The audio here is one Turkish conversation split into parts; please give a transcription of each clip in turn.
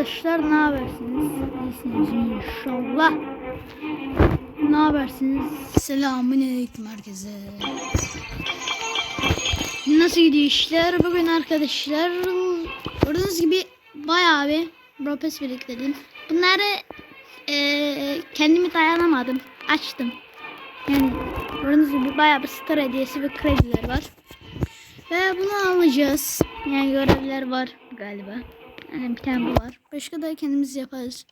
Arkadaşlar ne habersiniz? İyisiniz inşallah. Ne habersiniz? Selamun aleyküm herkese. Nasıl gidiyor işler? Bugün arkadaşlar gördüğünüz gibi bayağı bir Ropes biriktirdim. Bunları eee kendimi dayanamadım. Açtım. Yani gördüğünüz gibi bayağı bir star hediyesi ve krediler var. Ve bunu alacağız. Yani görevler var galiba. Yani bir tane bu var. Başka da kendimiz yaparız.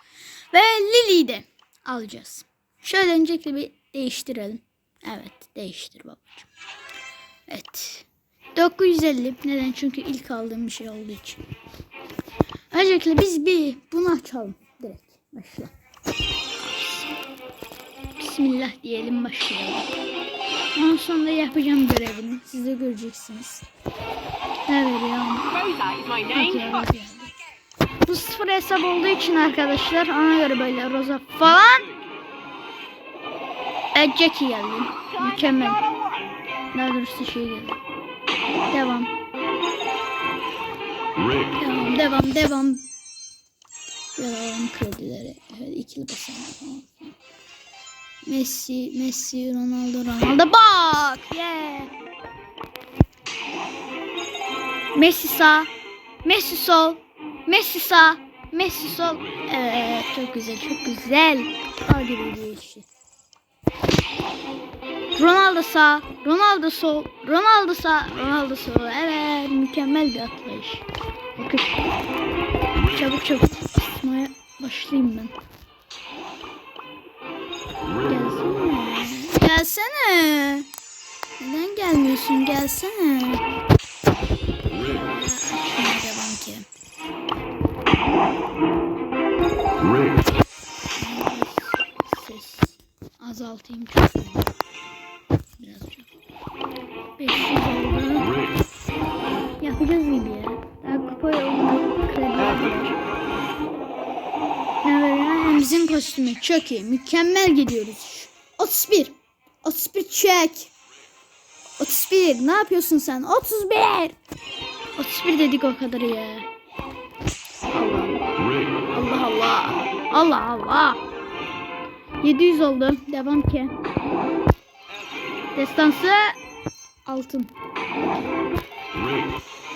Ve Lily'yi de alacağız. Şöyle öncelikle bir değiştirelim. Evet değiştir babacığım. Evet. 950. Neden? Çünkü ilk aldığım bir şey olduğu için. Öncelikle biz bir bunu açalım. Direkt. Başla. Bismillah diyelim başlayalım. Ondan sonra yapacağım görevini. Siz de göreceksiniz. Ne veriyor? Rosa is my Peki, name. Bu sıfır hesap olduğu için arkadaşlar ona göre böyle roza falan. Jackie geldi. Mükemmel. Daha doğrusu şey geldi. Devam. Devam devam devam. Devam kredileri. Evet ikili falan. Messi, Messi, Ronaldo, Ronaldo. Bak! Yeah! Messi sağ. Messi sol. Messi sağ. Messi sol. Evet çok güzel çok güzel. Hadi bir işi. Ronaldo sağ. Ronaldo sol. Ronaldo sağ. Ronaldo sol. Evet mükemmel bir atlayış. Bakın. Çabuk çabuk asmaya başlayayım ben. Gelsene. Gelsene. Neden gelmiyorsun? Gelsene. Şuna devam ki. Ses azaltayım çok. Biraz çok. 500 oldu. Yapacağız gibi ya. Daha kupa yolunda kredi? Hemzin kostümü çok iyi. Mükemmel gidiyoruz. 31. 31 çek. 31. Ne yapıyorsun sen? 31. 31 dedik o kadar ya. Allah Allah. Allah Allah. 700 oldu. Devam ki. Destansı altın.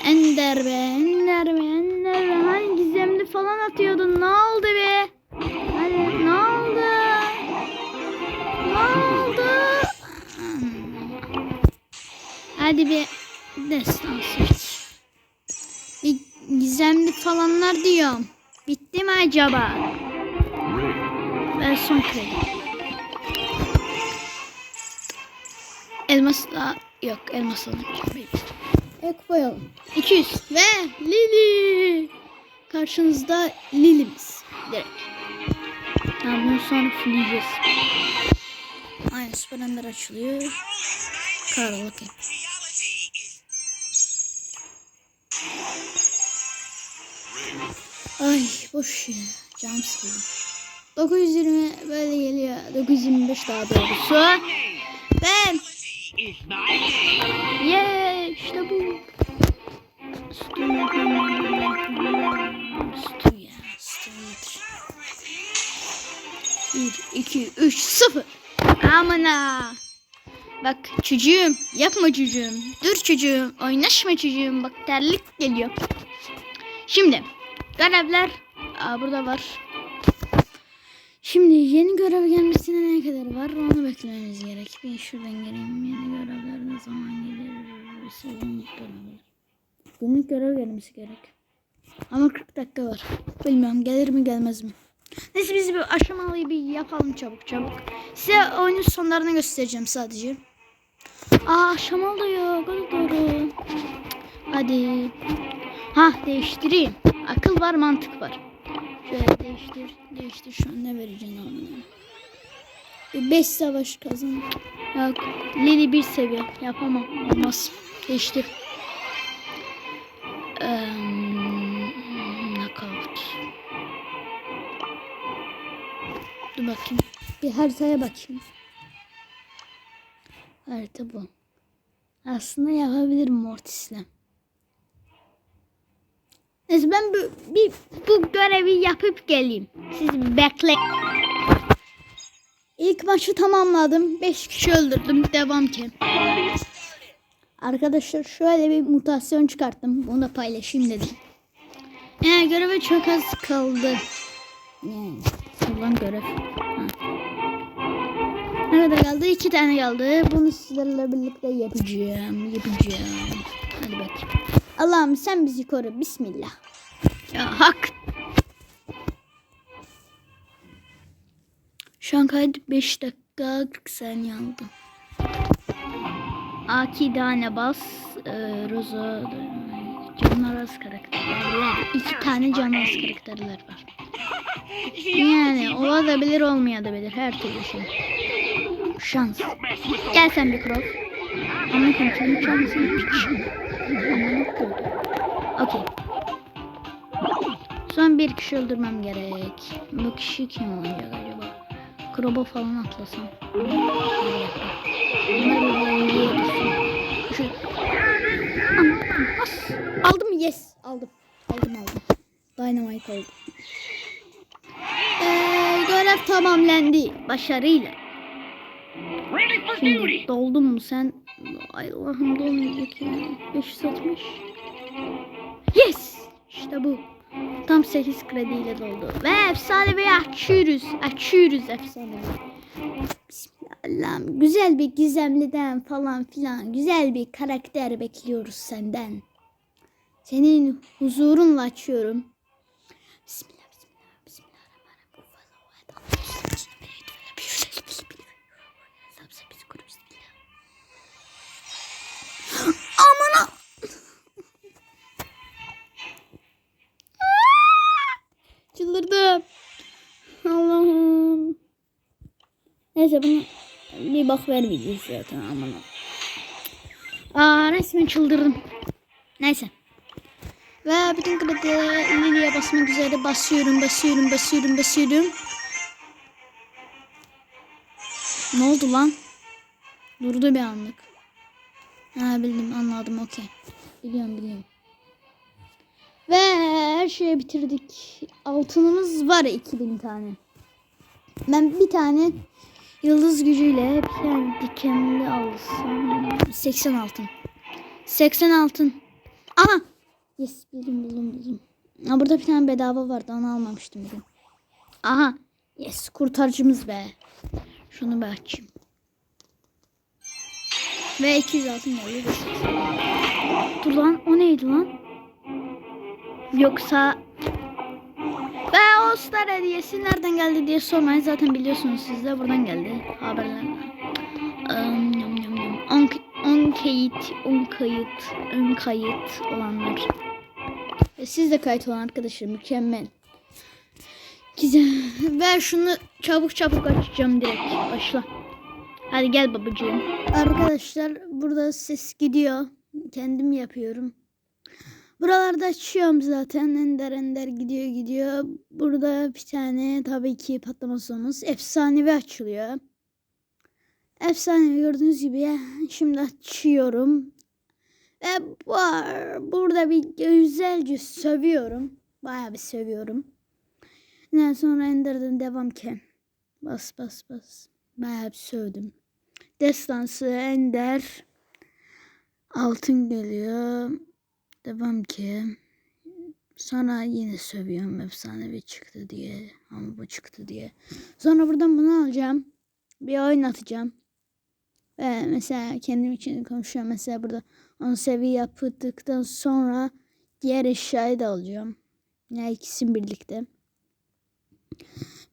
Ender be, Ender be, Ender be. Hani gizemli falan atıyordun. Ne oldu be? Hadi ne oldu? Ne oldu? Hadi bir destansı gizemli falanlar diyorum. Bitti mi acaba? Ve son kredi. Elmasla yok elmas alacağım. Ek koyalım. 200 ve Lili. Karşınızda Lili'miz. Direkt. Tamam bunu sonra fulleyeceğiz. Aynen süper açılıyor. Karl Ay boş ya. Canım sıkıldı. 920 böyle geliyor. 925 daha doğrusu. Ben. Yeah işte bu. Stu Stu ya. Stu iyidir. 1, 2, 3, 0. Amına. Bak çocuğum yapma çocuğum. Dur çocuğum oynaşma çocuğum. Bak terlik geliyor. Şimdi görevler Aa, burada var. Şimdi yeni görev gelmesine ne kadar var onu beklememiz gerek. Bir şuradan geleyim. Yeni görevler ne zaman gelir? Sezonluk görevler. Günlük görev gelmesi gerek. Ama 40 dakika var. Bilmiyorum gelir mi gelmez mi? Neyse biz bir aşamalı bir yapalım çabuk çabuk. Size oyunun sonlarını göstereceğim sadece. Aa aşamalı yok. Doğru. Hadi. Ha değiştireyim. Akıl var mantık var. Şöyle değiştir. Değiştir şu an ne vereceksin ona? 5 savaş kazan. Yok. Lili bir seviye. Yapamam. Olmaz. Değiştir. Eee, knockout. Dur bakayım. Bir haritaya bakayım. Harita bu. Aslında yapabilirim Mortis'le. Ben bu, bir, bu görevi yapıp geleyim. Siz bekle. İlk maçı tamamladım. 5 kişi öldürdüm. Devam ki. Arkadaşlar şöyle bir mutasyon çıkarttım. Bunu da paylaşayım dedim. Yani göreve çok az kaldı. Yani ulan görev. Ha. Ne kadar kaldı? İki tane kaldı. Bunu sizlerle birlikte yapacağım. Yapacağım. Allah'ım sen bizi koru. Bismillah. Ya hak. Şu an kaydı 5 dakika 40 saniye aldı. Aki tane bas. E, Rosa canlar az karakterler var. İki tane canlar az karakterler var. Yani olabilir olmayabilir her türlü şey. Şans. Gel sen bir krok. Ama kontrolü şansın. Kötü. Okey. Son bir kişi öldürmem gerek. Bu kişi kim olacak acaba? Krobo falan atlasam. Şu... Aldım yes. Aldım. Aldım aldım. Dynamite aldım. Ee, görev tamamlandı. Başarıyla. Şimdi duty. doldun mu sen? Allah'ım dolmayacak ya. 560. Yes! İşte bu. Tam 8 krediyle doldu. Ve efsanevi açıyoruz. Açıyoruz efsanevi. Bismillah Allah'ım. Güzel bir gizemliden falan filan. Güzel bir karakter bekliyoruz senden. Senin huzurunla açıyorum. Bismillah, Neyse bunu bir bak vermeyeceğiz zaten aman. Aa resmen çıldırdım. Neyse. Ve bütün kredileri Lily'e basmak üzere basıyorum, basıyorum, basıyorum, basıyorum. Ne oldu lan? Durdu bir anlık. Ha bildim anladım okey. Biliyorum biliyorum. Ve her şeyi bitirdik. Altınımız var 2000 tane. Ben bir tane yıldız gücüyle bir tane dikenli alsam. 80 altın. 80 altın. Aha. Yes buldum buldum buldum. Ha, burada bir tane bedava vardı onu almamıştım bugün. Aha. Yes kurtarıcımız be. Şunu bir açayım. Ve 200 altın geldi. Dur lan o neydi lan? Yoksa ve star hediyesi nereden geldi diye sormayın. Zaten biliyorsunuz siz de buradan geldi haberlerden. Um. On, on kayıt, on kayıt, ön kayıt olanlar. Ve siz de kayıt olan arkadaşlar mükemmel. Güzel. Ver şunu çabuk çabuk açacağım direkt. Başla. Hadi gel babacığım. Arkadaşlar burada ses gidiyor. Kendim yapıyorum. Buralarda açıyorum zaten. Ender ender gidiyor gidiyor. Burada bir tane tabii ki patlama sonumuz. Efsanevi açılıyor. Efsanevi gördüğünüz gibi. Şimdi açıyorum. Ve bu, burada bir güzelce sövüyorum. Bayağı bir sövüyorum. Ondan sonra Ender'den devam ki. Bas bas bas. Bayağı bir sövdüm. Destansı Ender. Altın geliyor. Devam ki. Sonra yine sövüyorum efsanevi çıktı diye. Ama bu çıktı diye. Sonra buradan bunu alacağım. Bir oyun atacağım. Ve mesela kendim için konuşuyorum. Mesela burada 10 seviye yaptıktan sonra diğer eşyayı da alacağım. Ya ikisini birlikte.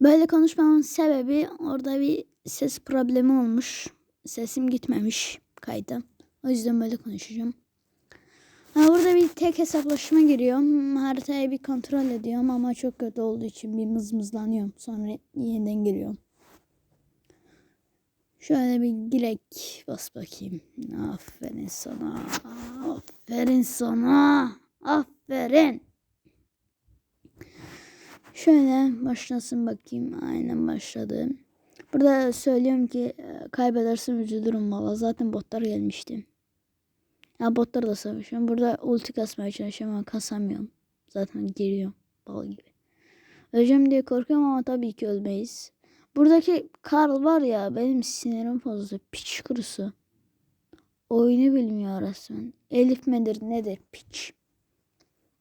Böyle konuşmamın sebebi orada bir ses problemi olmuş. Sesim gitmemiş kayda. O yüzden böyle konuşacağım. Burada bir tek hesaplaşma giriyorum. Haritayı bir kontrol ediyorum ama çok kötü olduğu için bir mızmızlanıyorum. Sonra yeniden giriyorum. Şöyle bir girek bas bakayım. Aferin sana. Aferin sana. Aferin. Şöyle başlasın bakayım. Aynen başladı. Burada söylüyorum ki e, kaybedersin üzülürüm valla. Zaten botlar gelmişti. Ya botlar da savaşıyorum. Burada ulti kasmaya çalışıyorum ama kasamıyorum. Zaten geliyor bal gibi. Öleceğim diye korkuyorum ama tabii ki ölmeyiz. Buradaki Karl var ya benim sinirim fazla. Piç kurusu. Oyunu bilmiyor resmen. Elif midir nedir piç.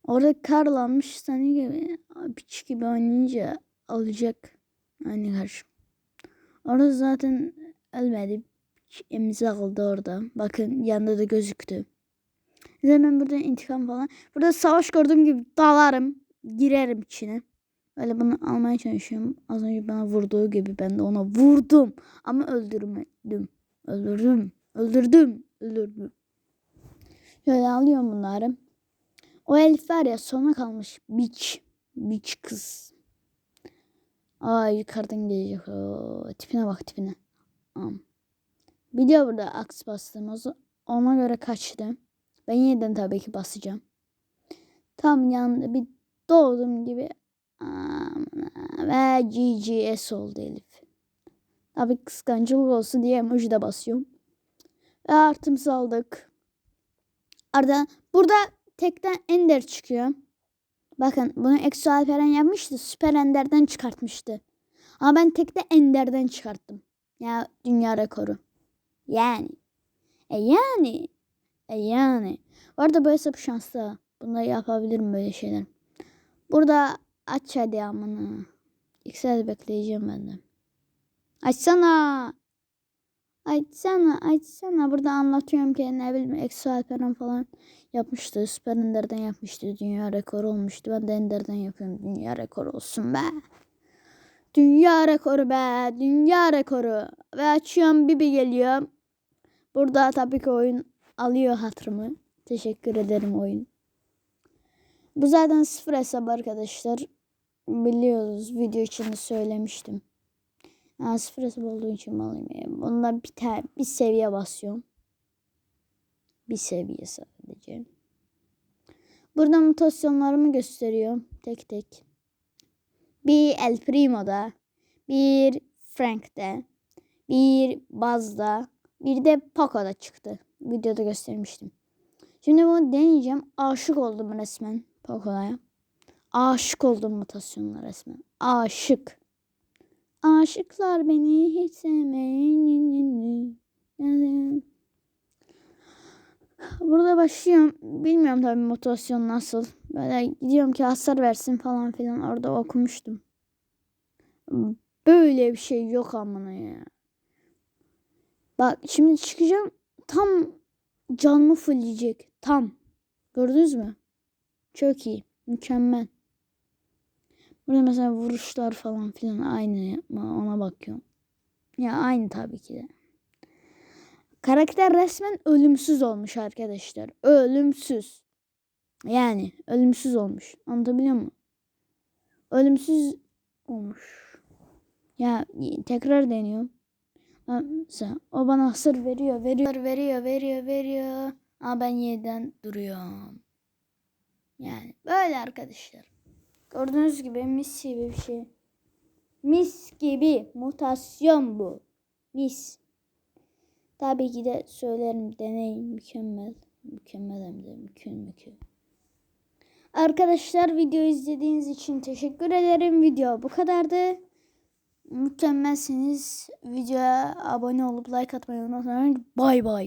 Orada Karl almış seni gibi piç gibi oynayınca alacak. Aynı karşı. Orada zaten ölmedi. İmza aldı orada. Bakın yanında da gözüktü. Zaten ben burada intikam falan. Burada savaş gördüğüm gibi dalarım. Girerim içine. Öyle bunu almaya çalışıyorum. Az önce bana vurduğu gibi ben de ona vurdum. Ama öldürmedim. Öldürdüm. Öldürdüm. Öldürdüm. Şöyle alıyorum bunları. O Elif var ya sona kalmış. Biç. Biç kız. Aa yukarıdan gelecek. Oo, tipine bak tipine. Am. Biliyor burada aks bastığımızı. Ona göre kaçtı. Ben yeniden tabii ki basacağım. Tam yanında bir doğdum gibi ve GGS oldu Elif. Tabii kıskancılık olsun diye emoji de basıyorum. Ve artımızı aldık. Arada burada tekten Ender çıkıyor. Bakın bunu Exo Alperen yapmıştı. Süper Ender'den çıkartmıştı. Ama ben tekte Ender'den çıkarttım. Ya dünya rekoru. Yani. E yani. E yani. Bu arada bu hesap şanslı. Bunları yapabilirim böyle şeyler. Burada aç hadi amına. Saat bekleyeceğim ben de. Açsana. Açsana, açsana. Burada anlatıyorum ki ne bileyim Exo Alperen falan yapmıştı. Süper Ender'den yapmıştı. Dünya rekoru olmuştu. Ben de Ender'den yapıyorum. Dünya rekoru olsun be. Dünya rekoru be. Dünya rekoru. Ve açıyorum Bibi geliyor. Burada tabii ki oyun alıyor hatırımı. Teşekkür ederim oyun. Bu zaten sıfır hesap arkadaşlar. Biliyoruz. Video içinde söylemiştim. Ha, sıfır hesap olduğu için alayım. Bunda bir, tane, bir seviye basıyorum. Bir seviye sadece. Burada mutasyonlarımı gösteriyor. Tek tek. Bir El Primo'da. Bir Frank'te. Bir Buzz'da. Bir de Poco'da çıktı. Videoda göstermiştim. Şimdi bunu deneyeceğim. Aşık oldum resmen Poco'ya. Aşık oldum mutasyonlara resmen. Aşık. Aşıklar beni hiç sevmeyin. Burada başlıyorum. Bilmiyorum tabii motivasyon nasıl. Böyle gidiyorum ki hasar versin falan filan. Orada okumuştum. Böyle bir şey yok amına ya. Bak şimdi çıkacağım. Tam canımı fullleyecek. Tam. Gördünüz mü? Çok iyi. Mükemmel. Burada mesela vuruşlar falan filan aynı ona bakıyorum. Ya aynı tabii ki de. Karakter resmen ölümsüz olmuş arkadaşlar. Ölümsüz. Yani ölümsüz olmuş. Anlatabiliyor muyum? Ölümsüz olmuş. Ya tekrar deniyorum. Mesela o bana hasar veriyor, veriyor, veriyor, veriyor, veriyor. Ama ben yeniden duruyorum. Yani böyle arkadaşlar. Gördüğünüz gibi mis gibi bir şey. Mis gibi mutasyon bu. Mis. Tabii ki de söylerim deneyin mükemmel. Mükemmel hem de mükemmel mükemmel. Arkadaşlar video izlediğiniz için teşekkür ederim. Video bu kadardı. Mükemmelsiniz. Videoya abone olup like atmayı unutmayın. Bay bay.